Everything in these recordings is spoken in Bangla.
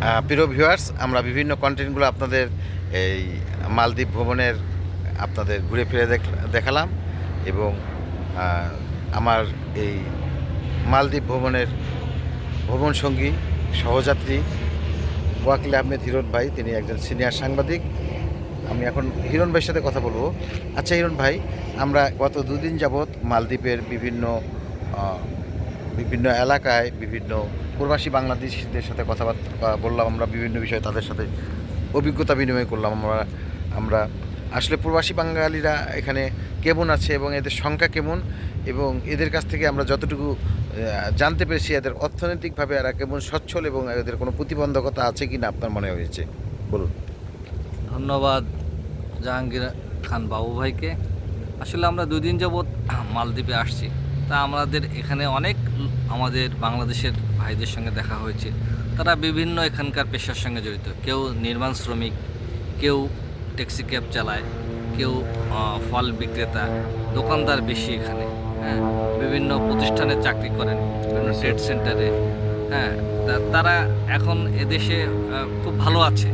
প্রিয় ভিউয়ার্স আমরা বিভিন্ন কন্টেন্টগুলো আপনাদের এই মালদ্বীপ ভ্রমণের আপনাদের ঘুরে ফিরে দেখ- দেখালাম এবং আমার এই মালদ্বীপ ভ্রমণের ভ্রমণ সঙ্গী, সহযাত্রী ওয়াকিল আহমেদ হিরণ ভাই, তিনি একজন সিনিয়র সাংবাদিক। আমি এখন হিরণ ভাইয়ের সাথে কথা বলব। আচ্ছা হিরণ ভাই, আমরা গত দুদিন যাবৎ মালদ্বীপের বিভিন্ন বিভিন্ন এলাকায় বিভিন্ন প্রবাসী বাংলাদেশিদের সাথে কথাবার্তা বললাম আমরা বিভিন্ন বিষয়ে তাদের সাথে অভিজ্ঞতা বিনিময় করলাম। আমরা আমরা আসলে প্রবাসী বাঙালিরা এখানে কেমন আছে এবং এদের সংখ্যা কেমন? এবং এদের কাছ থেকে আমরা যতটুকু জানতে পেরেছি এদের অর্থনৈতিকভাবে এরা কেমন সচ্ছল এবং এদের কোনো প্রতিবন্ধকতা আছে কি না আপনার মনে হয়েছে? বলুন। ধন্যবাদ জাহাঙ্গীর খান বাবু ভাইকে। আসলে আমরা দুদিন যাবৎ মালদ্বীপে আসছি। তা আমাদের এখানে অনেক আমাদের বাংলাদেশের ভাইদের সঙ্গে দেখা হয়েছে। তারা বিভিন্ন এখানকার পেশার সঙ্গে জড়িত। কেউ নির্মাণ শ্রমিক কেউ ট্যাক্সি ক্যাব চালায় কেউ ফল বিক্রেতা দোকানদার বেশি এখানে হ্যাঁ? বিভিন্ন প্রতিষ্ঠানে চাকরি করেন বিভিন্ন ট্রেড সেন্টারে হ্যাঁ? তা- তারা এখন এদেশে খুব ভালো আছে।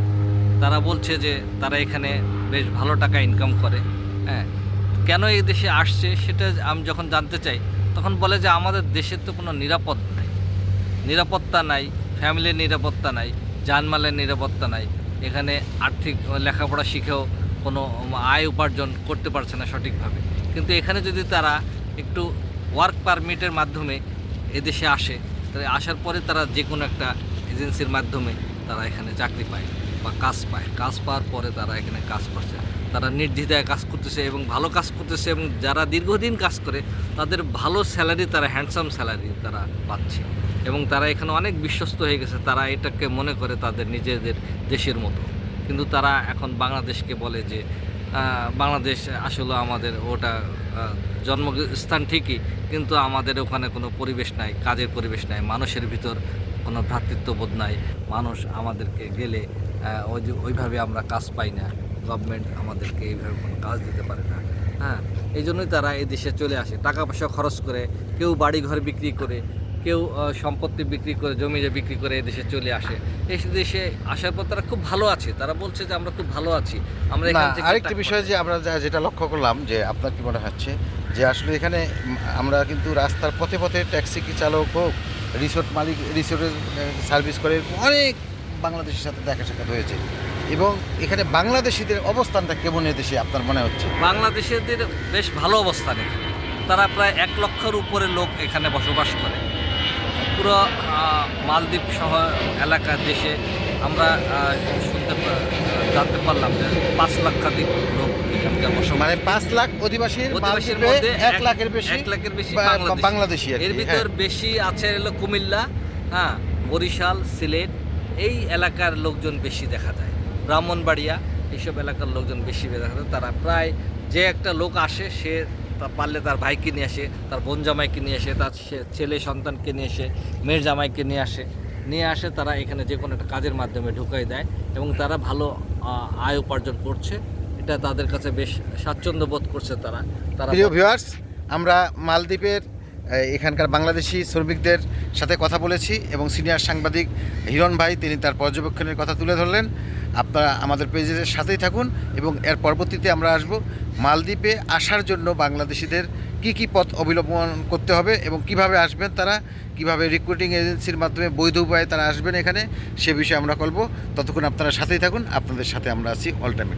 তারা বলছে যে তারা এখানে বেশ ভালো টাকা ইনকাম করে হ্যাঁ? কেন এই দেশে আসছে সেটা আমি যখন জানতে চাই তখন বলে যে আমাদের দেশের তো কোনো নিরাপদ নাই। নিরাপত্তা নাই, ফ্যামিলির নিরাপত্তা নাই জানমালের নিরাপত্তা নাই। এখানে আর্থিক লেখাপড়া শিখেও কোনো আয় উপার্জন করতে পারছে না সঠিকভাবে। কিন্তু এখানে যদি তারা একটু ওয়ার্ক পারমিটের মাধ্যমে এদেশে আসে, তাহলে আসার পরে তারা যে কোনো একটা এজেন্সির মাধ্যমে তারা এখানে চাকরি পায়। বা কাজ পায়। কাজ পাওয়ার পরে তারা এখানে কাজ করছে। তারা নির্দ্বিধায় কাজ করতেছে এবং ভালো কাজ করতেছে এবং যারা দীর্ঘদিন কাজ করে, তাদের ভালো স্যালারি তারা হ্যান্ডসাম স্যালারি তারা পাচ্ছে। এবং তারা এখানে অনেক বিশ্বস্ত হয়ে গেছে। তারা এটাকে মনে করে তাদের নিজেদের দেশের মতো। কিন্তু তারা এখন বাংলাদেশকে বলে যে বাংলাদেশ আসলে আমাদের ওটা জন্মস্থান ঠিকই, কিন্তু আমাদের ওখানে কোনো পরিবেশ নাই, কাজের পরিবেশ নাই, মানুষের ভিতর কোনো ভ্রাতৃত্ববোধ নাই। মানুষ আমাদেরকে গেলে ওই যে ওইভাবে আমরা কাজ পাই না। গভর্নমেন্ট আমাদেরকে এইভাবে কোনো কাজ দিতে পারে না। হ্যাঁ এই জন্যই তারা এই দেশে চলে আসে। টাকা পয়সা খরচ করে কেউ বাড়ি ঘর বিক্রি করে কেউ সম্পত্তি বিক্রি করে জমি বিক্রি করে এই দেশে চলে আসে। এই দেশে আসার পর তারা খুব ভালো আছে। তারা বলছে যে আমরা খুব ভালো আছি। আমরা আরেকটি বিষয় যে আমরা যেটা লক্ষ্য করলাম যে আপনার কি মনে হচ্ছে? যে আসলে এখানে আমরা কিন্তু রাস্তার পথে পথে ট্যাক্সি কি চালক হোক রিসোর্ট মালিক, রিসোর্টের সার্ভিস করে অনেক বাংলাদেশের সাথে দেখা সাক্ষাৎ হয়েছে। এবং এখানে বাংলাদেশিদের অবস্থানটা কেমন এদেশে আপনার মনে হচ্ছে? বাংলাদেশের বেশ ভালো অবস্থান তারা প্রায় এক লক্ষের উপরে লোক এখানে বসবাস করে। পুরো মালদ্বীপ সহ এলাকার দেশে আমরা শুনতে জানতে পারলাম যে পাঁচ লক্ষাধিক লোক মানে পাঁচ লাখ অধিবাসীর অধিবাসীর মধ্যে এক লাখের বেশি এক লাখের বেশি বাংলাদেশি। এর ভিতর হ্যাঁ। বেশি আছে হলো কুমিল্লা হ্যাঁ বরিশাল সিলেট এই এলাকার লোকজন বেশি দেখা যায়। ব্রাহ্মণবাড়িয়া এইসব এলাকার লোকজন বেশি দেখা যায়। তারা প্রায় যে একটা লোক আসে সে পারলে তার ভাইকে নিয়ে আসে তার বোন জামাইকে নিয়ে আসে তার সে- ছেলে সন্তানকে নিয়ে আসে মেয়ের জামাইকে নিয়ে আসে। নিয়ে আসে তারা এখানে যে কোনো একটা কাজের মাধ্যমে ঢুকাই দেয় এবং তারা ভালো আয় উপার্জন করছে। এটা তাদের কাছে বেশ স্বাচ্ছন্দ্য বোধ করছে তারা। তারা প্রিয় ভিউয়ার্স আমরা মালদ্বীপের এখানকার বাংলাদেশি শ্রমিকদের সাথে কথা বলেছি এবং সিনিয়র সাংবাদিক হিরণ ভাই তিনি তার পর্যবেক্ষণের কথা তুলে ধরলেন। আপনারা আমাদের পেজের সাথেই থাকুন এবং এর পরবর্তীতে আমরা আসব মালদ্বীপে আসার জন্য বাংলাদেশিদের কি কি পথ অবলম্বন করতে হবে এবং কীভাবে আসবেন তারা কীভাবে রিক্রুটিং এজেন্সির মাধ্যমে বৈধ উপায়ে তারা আসবেন এখানে সে বিষয়ে আমরা বলব। ততক্ষণ আপনারা সাথেই থাকুন আপনাদের সাথে আমরা আছি অল টাইম